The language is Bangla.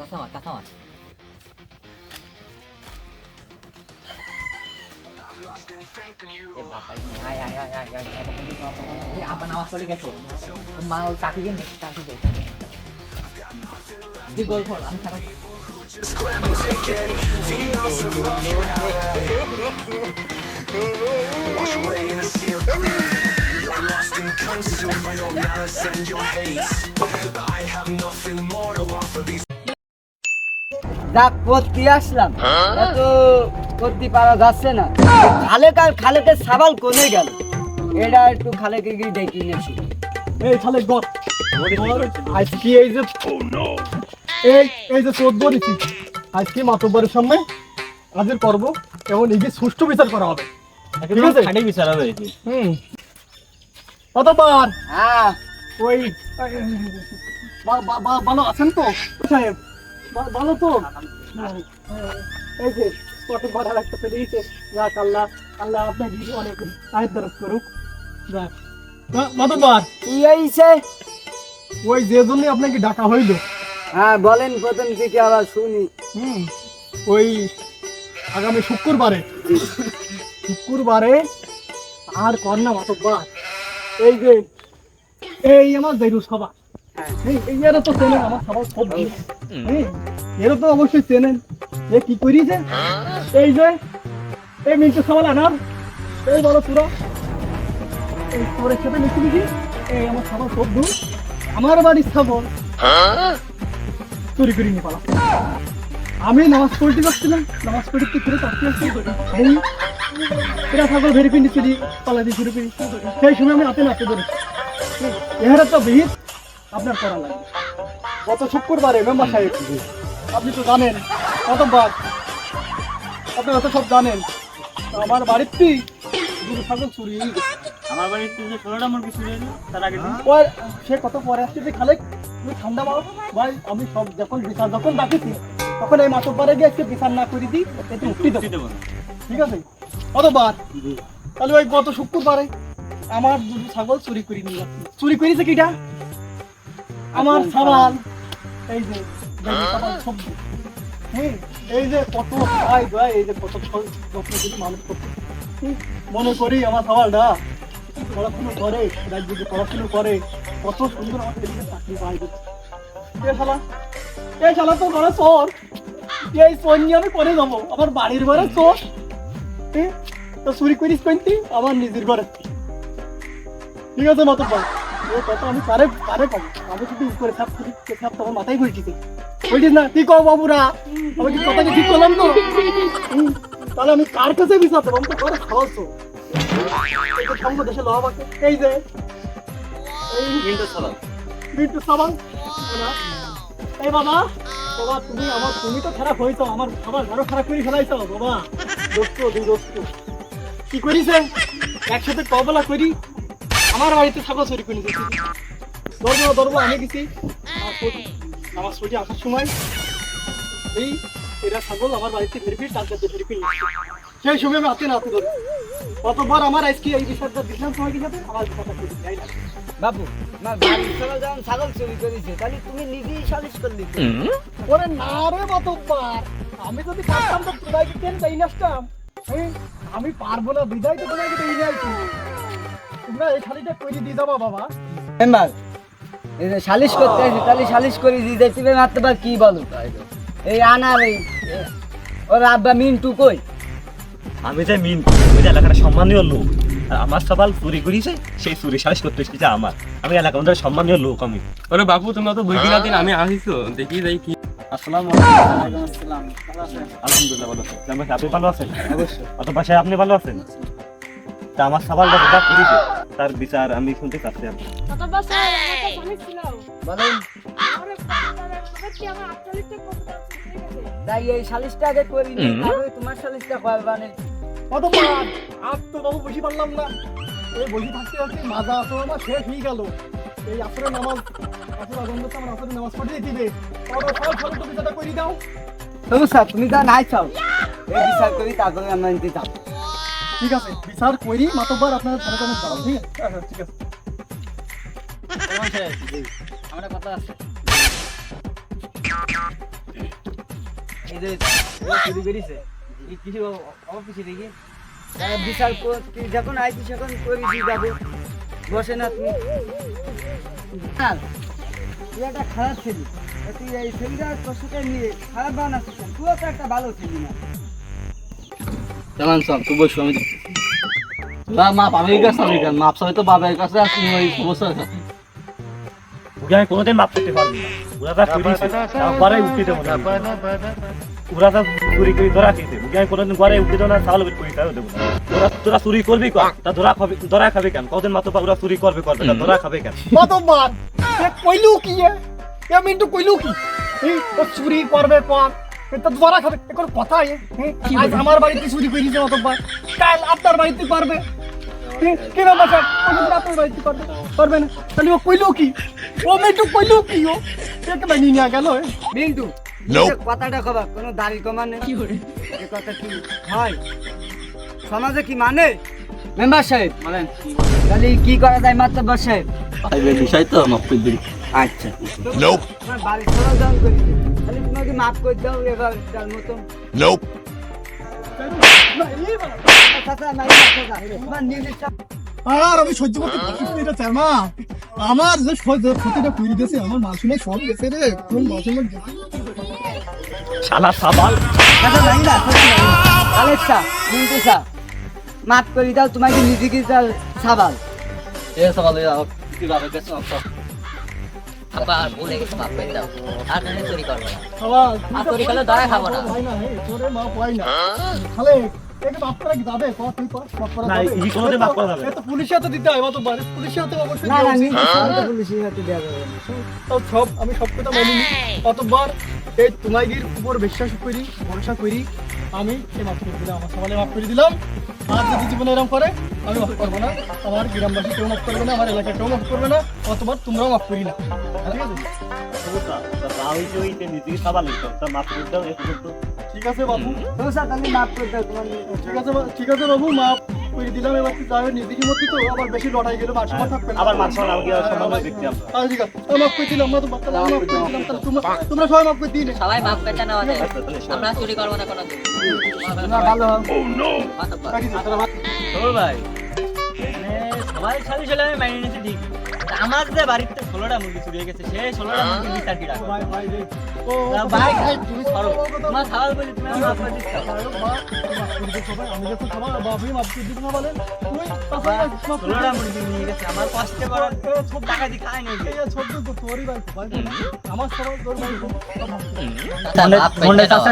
kasama, kasama. Ay, ay, ay, ay, ay, ay, apa nawas ulit guys, mau kaki ini, kaki ini, di gol gol, antara. Wash away in a seal. I'm lost and consumed by your malice and your hate. But I have nothing going to offer these. যাক করতে আসলাম। এত করতে পারা যাচ্ছে না। খালেক আর খালেকের সাবাল কোনে গেল? এটা একটু খালেকে গিয়ে ডেকে নিয়েছি। এই তাহলে গর আজকে এই যে এই এই যে চোদ্দ নিচ্ছি আজকে মাতব্বরের সামনে হাজির করব এবং এই যে সুষ্ঠু বিচার করা হবে। ঠিক আছে? খাটি বিচার হবে হুম। কতবার হ্যাঁ। ওই ভালো আছেন তো? সাহেব। বা- ভালো তো। এই যে কতবার আর একটা পেলে দিয়েছে। যাক আল্লাহ আল্লাহ আপনার জীবন অনেক আয়ের দরজ করুক। যাক। মাতব্বার কি হয়েছে? ওই যে জন্য আপনাকে ডাকা হইল। হ্যাঁ বলেন প্রথম থেকে আবার শুনি। হুম ওই আগামী শুক্রবারে। শুক্রবারে আর কর কন্যা মাতব্বার এই যে এই আমার দেরু এই এরা তো চেনেন আমার সবার সব এরা তো অবশ্যই চেনেন এ কি করিছে এই যে এই মিন্টু আনার। এই বড় পুরো। এই সাথে মিশে এই আমার সবার সব আমার বাড়ির ছাগল। চুরি করে নিয়ে পালা। আমি নামাজ পড়তে যাচ্ছিলাম নামাজ পড়তে ফিরে তাকিয়ে আসছি এই এরা ছাগল ভেরি পিন্ডি চুরি পালা দিয়ে চুরি করি। সেই সময় আমি হাতে নাচতে ধরেছি। এহারা তো বিহিত আপনার করা লাগবে। গত শুক্রবারে মেম্বার সাহেব আপনি তো জানেন কতবার আপনারা তো সব জানেন আমার বাড়িতে দুটো ছাগল চুরি আমার বাড়িতে যে ষোলোটা মুরগি চুরি হলো তার আগে ওর সে কত পরে আসছে যে খালে তুমি ঠান্ডা মারো ভাই আমি সব যখন বিচার যখন ডাকেছি তখন এই মাতব্বারে গিয়ে আজকে বিচার না করে দিই একটু উঠতে দেবো। দেবো ঠিক আছে? কতবার? তাহলে ওই গত শুক্রবারে আমার দুটো ছাগল চুরি করে নিয়ে যাচ্ছে। চুরি করেছে কিটা? আমার সাবাল এই যে হ্যাঁ? এই যে কত খাই ভাই এই যে কত যত্ন মানুষ করছে মনে করি আমার সাবালটা পড়াশুনো করে রাজ্যে যে পড়াশুনো করে কত সুন্দর আমার ছেলেকে চাকরি পাই এ শালা এ শালা তো বড় চোর। এই চোর নিয়ে আমি করে যাব। আমার বাড়ির ঘরে চোর। তো চুরি করিস কইতি আমার নিজের ঘরে। ঠিক আছে মতো পাই এ কথা আমি পারে পারে কম। আমি যদি উপরে ছাপ করি সে তোমার মাথায় ঘুরছিতে বুঝিস না কি কও বাবুরা? আমি কথা ঠিক করলাম তো? তাহলে আমি কার কাছে বিচার দেবো আমি তো এই তো সঙ্গ দেশে লওয়া বাকি। এই যে। এই কিন্তু সালাম বিট্টু সাবান। এই বাবা বাবা তুমি আমার তুমি তো খারাপ হয়েছো। আমার খাবার আরও খারাপ করে ফেলাইছো বাবা। দোস্ত দুই দোস্ত কি করিছে একসাথে কবলা করি। আমার বাড়িতে ছাগল চুরি করে দিয়েছি ধরবো ধরবো আমি গেছি আমার ছুটি আসার সময় এই এরা ছাগল আমার বাড়িতে ফিরবি টাকা দিয়ে ফিরবি সেই সময় আমি হাতে না হাতে ধরি কতবার আমার আজকে এই বিষয়টা দিলাম সময় কি যাবে আমার কথা করি তাই না। বাবু আমার বাড়ির যখন ছাগল চুরি করেছে তাহলে তুমি নিজেই সালিশ করলি ওরে না রে মতব্বার আমি যদি পারতাম তো তোমাকে কেন এই, আমি পারব না বিদায় তো তোমাকে তাই নাইছি তোমরা এই খালিটা কইরে দিয়ে যাবা বাবা। মেম্বার সালিশ করতে আসি তাহলে সালিশ করে দিতে তুমি মাত্র বা কি বলো? এই আনার এই ওর আব্বা মিন্টু কই? আমি যে মিন ওই এলাকাটা সম্মানীয় লোক। আর আমার সবাল চুরি করিছে সেই চুরি সালিশ করতে এসেছে আমার। আমি এলাকা আমাদের সম্মানীয় লোক আমি। ওরে বাবু তোমরা তো বই কিনা দিন আমি আসিছো দেখি যাই কি। আসসালাম আসসালাম আলহামদুলিল্লাহ ভালো আছেন আপনি ভালো আছেন? অবশ্যই। অত বাসায় আপনি ভালো আছেন? তা আমার সবালটা করেছে। তার বিচার আমি শুনতে চাচ্ছি আপনি আমার আমার তাই এই সালিশটা আগে করি নি, তারপরে তোমার সালিশটা কয় মানে। মতব্বার আর তো বাবু বুঝি পারলাম না। এই বসে থাকতে থাকতে মাজা আসর আমার শেষ হয়ে গেল। এই আসরে নামাজ আসর আনন্দ আমার আসরে নামাজ পড়ে দিবে। তারপর সব ভালো তো বিচারটা করে দাও। তুমি যা নাই চাও এই বিচার করি তারপরে আমরা নিতে যাব। ঠিক আছে বিচার করি মাতব্বার আপনার ধারে ধারে দাঁড়ান ঠিক আছে? হ্যাঁ, হ্যাঁ, ঠিক আছে। আমার কথা আছে। এই যে ও চুরি এই কিছু অফিসে দেখি? তারা বিচার করতে যখন আইছি তখন করে দিয়ে যাব? বসে না তুমি। তুই একটা খারাপ ছেলে। তুই এই ছেলেটা তোর সাথে নিয়ে খারাপ বানাচ্ছিস কেন? তুইও তো একটা ভালো ছেলে না। তেমন সব তুই বসো আমি না মাপ আমি কাছে আমি কেন মাপ সবাই তো বাবার কাছে আর তুমি ওই সমস্যা আছে ওকে আমি কোনোদিন মাপ করতে পারব না। ওরা যা তারপরে উঠতে দেবো না। ওরা যা চুরি করে ধরা খেয়েছে। ওকে আমি কোনোদিন ঘরে উঠতে দেবো না চাউল বের করে দেবো না। তোরা তোরা চুরি করবি কর। তা ধরা খাবে ধরা খাবে কেন? কদিন মাত্র ওরা চুরি করবে করবে তা ধরা খাবে কেন? এ কইলু কি এ? এ মিন্টু কইলু কি? চুরি করবে কর। এটা ধরা খাবে এ কোনো কথা হ্যাঁ? আজ আমার বাড়িতে চুরি করে দিয়েছে অতবার কাল আপনার বাড়িতে পারবে? কি আমাদের আপনার বাড়িতে পারবে পারবে না। তাহলে ও কইলু কি? ও মিন্টু কইলু কি ও? একে বানি নিয়ে গেল যে কথাটা কবা কোনো দাড়ি কমা নেই এ কথা কি হয়? সমাজে কি মানে? মেম্বার সাহেব মানে তাহলে কি করা যায় মাত্র বিষয় তো করে আচ্ছা। তোমার বাড়ি দান। তোমাকে মাফ করে দাও এবার তার মতন। Nope. চাচা, নাই না, চাচা। তোমার নিজের আর আমি সহ্য করতে পারছি না এটা চামা আমার যে ক্ষতিটা করে দিয়েছে আমার মাসুমে সব গেছে রে। কোন মাসুমে গেছে? শালা সাবাল। চাচা, নাই না, চাচা, নাই। না। আলেক চা, মিন্টু চা, মাফ করে দাও তোমাকে নিজেকে চাল সাবাল। এ সকালে তুই বাবার কাছে মাপ চাও। আপা ভুলে গেছে মাফ করে দাও আর কোনো চুরি করব না। আর চুরি করলে ধরা খাব না। হয় না হে তোরে মা পাই না খালে একে মাফ করা কি যাবে? কর তুই কর মাফ করা না, যাবে। ই কোনোদিন মাফ করা যাবে না। এ তো পুলিশে হাতে দিতে হয় আমি সব কথা মানি অতবার এই তোমাইগির উপর বিশ্বাস করি ভরসা করি আমি এ মাফ করে দিলাম আমার সবাই মাফ করে দিলাম। আর যদি জীবনে এরকম করে আমি মাফ করব না। আমার গ্রামবাসী কেউ মাফ করবে না আমার এলাকা কেউ মাফ করবে না অতবার তোমরাও মাফ করি না। ঠিক আছে? ঠিক আছে বাবু। ঠিক আছে ঠিক আছে বাবু মাফ করে দিলাম এবার তুই যাবে নিজেকে মধ্যে তো। আবার বেশি লড়াই গেলে মার সময় থাকবে না আবার মাছ আমাকে সম্মান দেখতে আমরা আচ্ছা, ঠিক আছে। আমি মাফ করে দিলাম আমরা তো বাচ্চা মাফ করে দিলাম তাহলে তোমরা তোমরা সবাই মাফ করে সবাই মাফ না আমাদের। আমরা চুরি করব না কোনো দিন। ভালো হও মাতব্বর। ভাই। মানে সবাই সালি সালে আমি মাইনে নিতে ঠিক। আমার যে বাড়িতে ষোলোটা মুরগি চুরি হয়ে গেছে সেই ষোলোটা মুরগি বিচার কি ভাই ভাই তুমি সরো। তোমার খাবার বলি তুমি আমার মাফ করে দিচ্ছ? আমি যখন সবার বাবু মাফ করে দিতে না বলেন তুই ষোলোটা মুরগি নিয়ে গেছে আমার কষ্টে করা সব টাকা দিয়ে খাই নাই এই ছোট্ট তো তোরই ভাই আমার সবার তোর ভাই। সব মাফ করে দিলাম। চাচা,